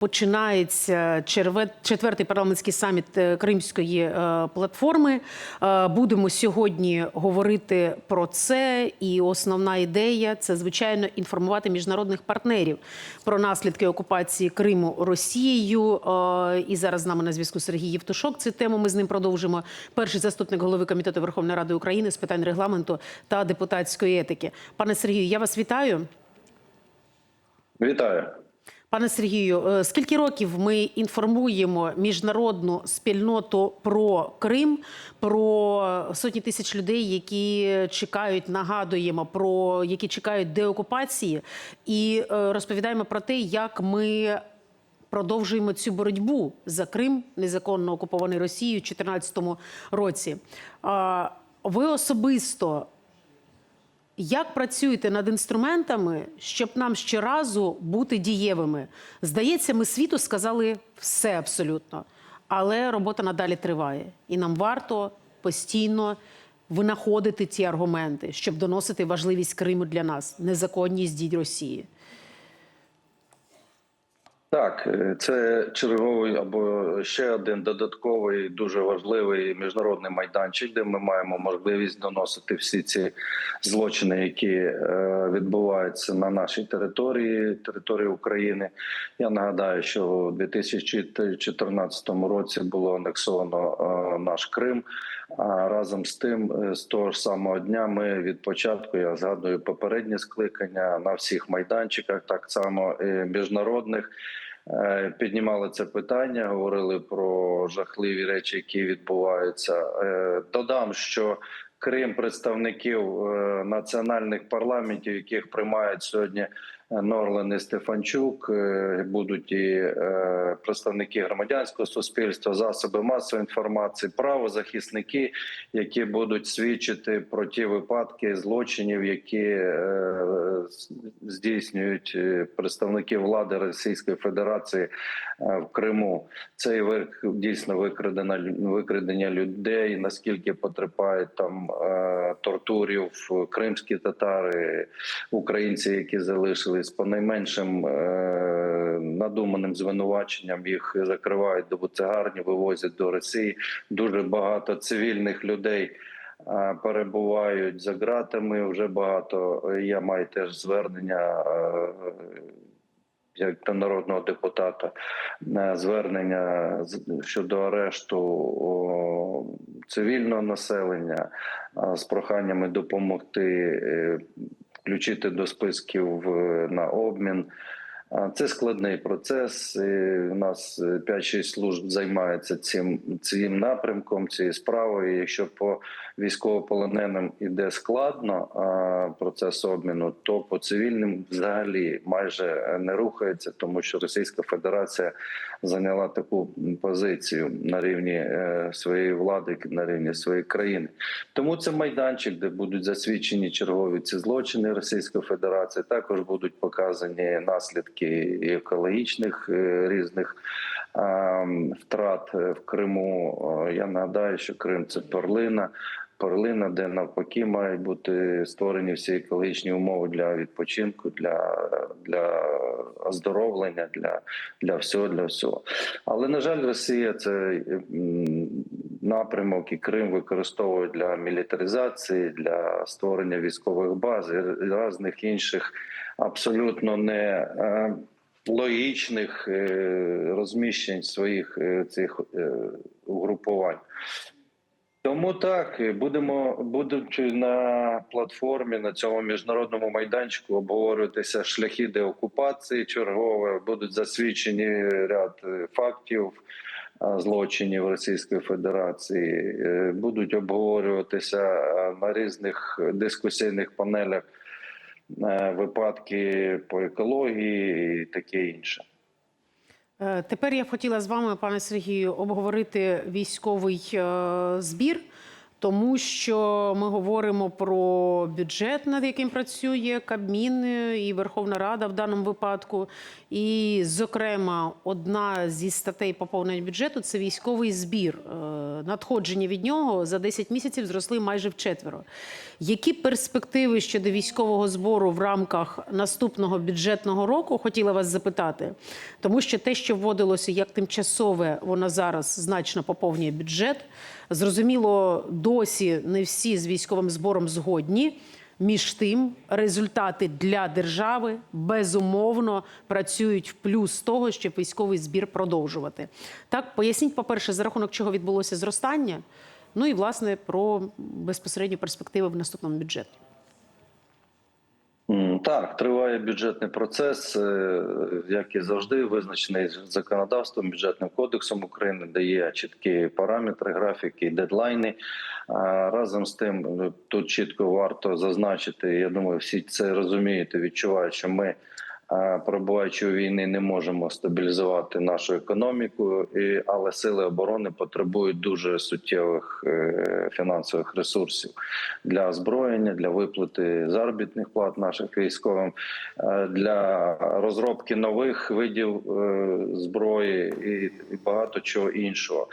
Починається четвертий парламентський саміт е, Кримської е, платформи. Е, Будемо сьогодні говорити про це. І основна ідея це звичайно інформувати міжнародних партнерів про наслідки окупації Криму Росією. І зараз з нами на зв'язку Сергій Євтушок. Цю тему ми з ним продовжимо. Перший заступник голови комітету Верховної Ради України з питань регламенту та депутатської етики. Пане Сергію, я вас вітаю. Вітаю. Пане Сергію, е, скільки років ми інформуємо міжнародну спільноту про Крим, про сотні тисяч людей, які чекають, нагадуємо про які чекають деокупації, і е, розповідаємо про те, як ми продовжуємо цю боротьбу за Крим, незаконно окупований Росією у 2014 році. Ви особисто як працюєте над інструментами, щоб нам ще разу бути дієвими? Здається, ми світу сказали все абсолютно, але робота надалі триває, і нам варто постійно винаходити ці аргументи, щоб доносити важливість Криму для нас, незаконність дій Росії. Так, е, це черговий або ще один додатковий дуже важливий міжнародний майданчик, де ми маємо можливість доносити всі ці злочини, які е, відбуваються на нашій території, території України. Я нагадаю, що у 2014 році було анексовано е, наш Крим. А разом з тим, з того ж самого дня, ми від початку я згадую попередні скликання на всіх майданчиках, так само і міжнародних. Е, Піднімали це питання, говорили про жахливі речі, які відбуваються. Е, Додам, що крім представників е, національних парламентів, яких приймають сьогодні Норлен і Стефанчук, е, будуть і е, представники громадянського суспільства, засоби масової інформації, правозахисники, які будуть свідчити про ті випадки злочинів, які е, здійснюють представники влади Російської Федерації в Криму. Це і вик- дійсно викрадення, викрадення людей, наскільки потерпають там тортурів кримські татари, українці, які залишились по найменшим е, надуманим звинуваченням, їх закривають до буцегарні, вивозять до Росії. Дуже багато цивільних людей. е, Перебувають за ґратами вже багато. Я маю теж звернення е, як до народного депутата е, звернення щодо арешту цивільного населення е, з проханнями допомогти е, включити до списків е, на обмін. Це складний процес. і У нас е, 5-6 служб займаються цим цим напрямком, цією справою. Якщо по військовополоненим іде складно процес обміну, то по цивільним взагалі майже е, не рухається, тому що Російська Федерація зайняла таку позицію на рівні е, своєї влади, на рівні своєї країни. Тому це майданчик, де будуть засвідчені чергові ці злочини Російської Федерації. Також будуть показані наслідки і екологічних е, різних втрат е, в Криму. Я нагадаю, що Крим це перлина. Перлина, де навпаки мають бути створені всі екологічні умови для відпочинку, для, для оздоровлення, для, для всього, для всього. Але на жаль, Росія це напрямок і Крим використовує для мілітаризації, для створення військових баз і різних інших абсолютно не е, логічних е, розміщень своїх е, цих угрупувань. Тому так будемо будучи на платформі на цьому міжнародному майданчику обговорюватися шляхи деокупації чергове, будуть засвідчені ряд фактів злочинів Російської Федерації, е, будуть обговорюватися е, на різних дискусійних панелях е, випадки по екології і таке інше. Е, Тепер я хотіла з вами, пане Сергію, обговорити військовий е, збір. Тому що ми говоримо про бюджет, над яким працює Кабмін і Верховна Рада в даному випадку. І, зокрема, одна зі статей поповнення бюджету це військовий збір. Е, Надходження від нього за 10 місяців зросли майже вчетверо. Які перспективи щодо військового збору в рамках наступного бюджетного року? Хотіла вас запитати, тому що те, що вводилося як тимчасове, воно зараз значно поповнює бюджет. Зрозуміло, досі не всі з військовим збором згодні. Між тим, результати для держави безумовно працюють в плюс того, щоб військовий збір продовжувати. Так, поясніть, по-перше, за рахунок чого відбулося зростання. Ну і власне про безпосередню перспективи в наступному бюджеті. Так, триває бюджетний процес, е, як і завжди, визначений законодавством, бюджетним кодексом України, де є чіткі параметри, графіки, дедлайни. Разом з тим, е, тут чітко варто зазначити. Я думаю, всі це розуміють і відчувають, що ми. Перебуваючи у війни, не можемо стабілізувати нашу економіку, але сили оборони потребують дуже суттєвих е, фінансових ресурсів для озброєння, для виплати заробітних плат наших військовим, е, для розробки нових видів е, зброї і, багато чого іншого.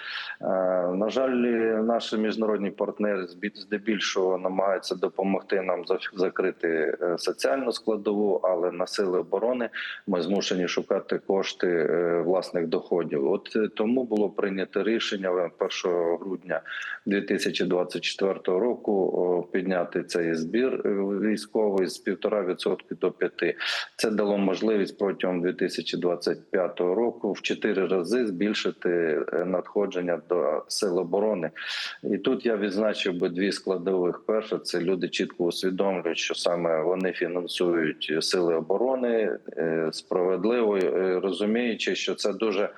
На жаль, наші міжнародні партнери здебільшого намагаються допомогти нам закрити соціальну складову, але на сили оборони ми змушені шукати кошти е, власних доходів. От е, тому було прийнято рішення 1 грудня 2024 року підняти цей збір е, військовий з 1,5% до 5%. Це дало можливість протягом 2025 року в 4 рази збільшити надходження до сил оборони. І тут я відзначив би дві складових. Перше, це люди чітко усвідомлюють, що саме вони фінансують сили оборони е, справедливо, е, розуміючи, що це дуже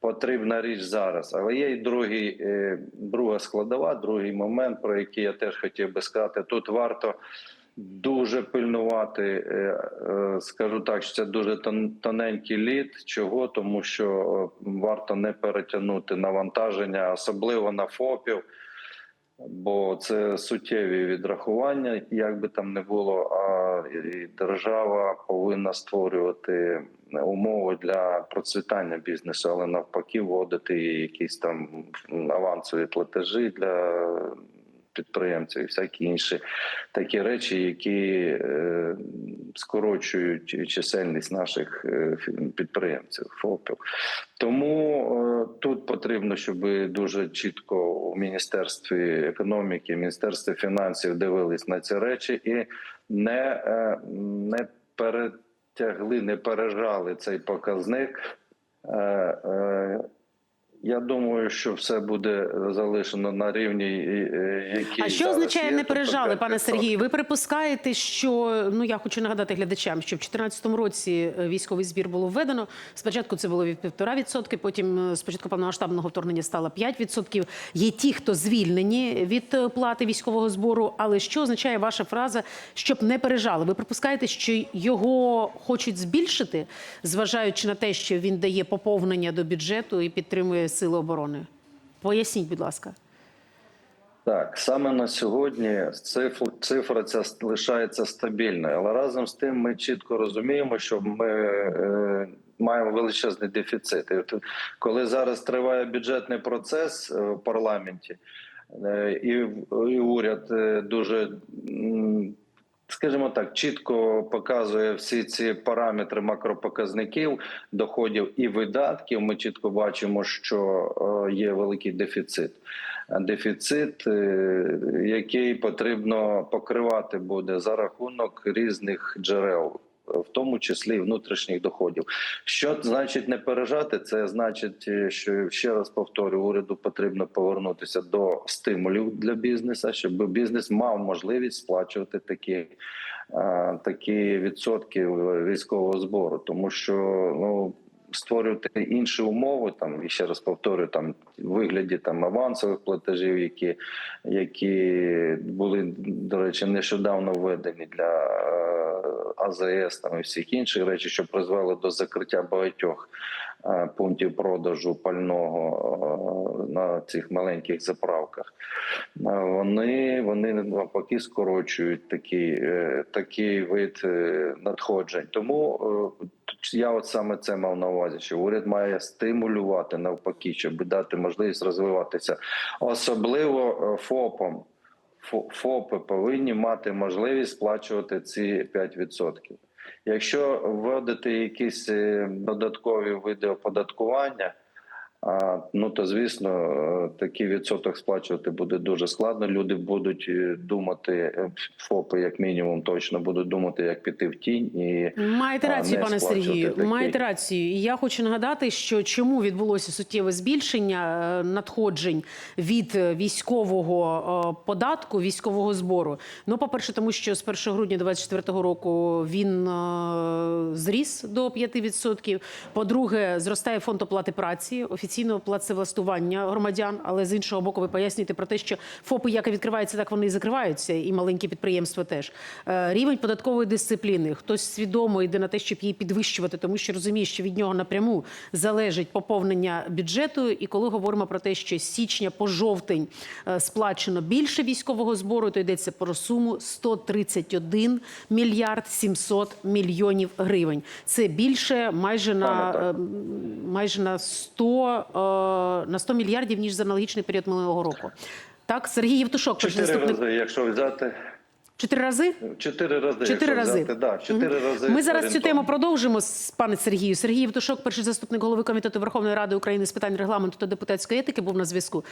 потрібна річ зараз. Але є й другий, е, друга складова, другий момент, про який я теж хотів би сказати. Тут варто дуже пильнувати. Скажу так, що це дуже тон- тоненький лід. Чого? Тому що варто не перетягнути навантаження, особливо на ФОПів. Бо це суттєві відрахування, як би там не було, а держава повинна створювати умови для процвітання бізнесу, але навпаки, вводити якісь там авансові платежі для підприємців і всякі інші такі речі, які е, скорочують чисельність наших е, підприємців, ФОПів. Тому е, тут потрібно, щоб дуже чітко у міністерстві економіки, міністерстві фінансів дивились на ці речі і не, не перетягли, не пережали цей показник. Е, е, я думаю, що все буде залишено на рівні, е, який А що означає є, не пережали, тобто пане 5%. Сергію? Ви припускаєте, що ну я хочу нагадати глядачам, що в 2014 році е, військовий збір було введено. Спочатку це було від 1,5%, потім е, спочатку повномасштабного вторгнення стало 5%. Є ті, хто звільнені від е, плати військового збору. Але що означає ваша фраза, щоб не пережали? Ви припускаєте, що його хочуть збільшити, зважаючи на те, що він дає поповнення до бюджету і підтримує сили оборони? Поясніть, будь ласка. Так, саме на сьогодні цифра, цифра ця лишається стабільною, але разом з тим ми чітко розуміємо, що ми е, маємо величезний дефіцит. І коли зараз триває бюджетний процес е, в парламенті, е, і, і уряд е, дуже. м, Скажімо так, чітко показує всі ці параметри макропоказників доходів і видатків. Ми чітко бачимо, що е, є великий дефіцит дефіцит, е, який потрібно покривати буде за рахунок різних джерел. В тому числі внутрішніх доходів, що значить не пережати? Це значить, е, що ще раз повторю, уряду потрібно повернутися до стимулів для бізнесу, щоб бізнес мав можливість сплачувати такі, е, такі відсотки військового збору, тому що ну створювати інші умови, там і ще раз повторюю, там вигляді там авансових платежів, які, які були до речі, нещодавно введені для е, АЗС там і всіх інших речей, що призвели до закриття багатьох е, пунктів продажу пального е, на цих маленьких заправках. Вони вони навпаки скорочують такий, такий вид надходжень. Тому я от саме це мав на увазі, що уряд має стимулювати навпаки, щоб дати можливість розвиватися, особливо ФОПом. ФОПи повинні мати можливість сплачувати ці 5%. Якщо вводити якісь е, додаткові види оподаткування, ну то звісно, е, такий відсоток сплачувати буде дуже складно. Люди будуть е, думати, е, ФОПи, як мінімум, точно будуть думати, як піти в тінь і Маєте рацію, пане Сергію. такий. Маєте рацію. І я хочу нагадати, що чому відбулося суттєве збільшення надходжень від військового податку, військового збору. Ну, по-перше, тому що з 1 грудня 2024 року він зріс до 5%. По-друге, зростає фонд оплати праці, офіційного працевлаштування громадян. Але з іншого боку, ви пояснюєте про те, що ФОПи як і відкриваються, так вони і закриваються, і маленькі підприємства теж. Е, Рівень податкової дисципліни. Хтось свідомо йде на те, щоб її підвищувати, тому що розуміє, що від нього напряму залежить поповнення бюджету. І коли говоримо про те, що з січня по жовтень е, сплачено більше військового збору, то йдеться про суму 131 мільярд 700 мільйонів гривень. Це більше майже на е, майже на 100, е, на 100 мільярдів ніж за аналогічний період минулого року. Так, Сергій Євтушок, чотири заступник. рази, якщо взяти Чотири рази? чотири рази, Чотири рази. взяти, да, чотири рази. Ми зараз цю тему продовжимо з пане Сергію. Сергій Євтушок, перший заступник голови комітету Верховної Ради України з питань регламенту та депутатської етики, був на зв'язку.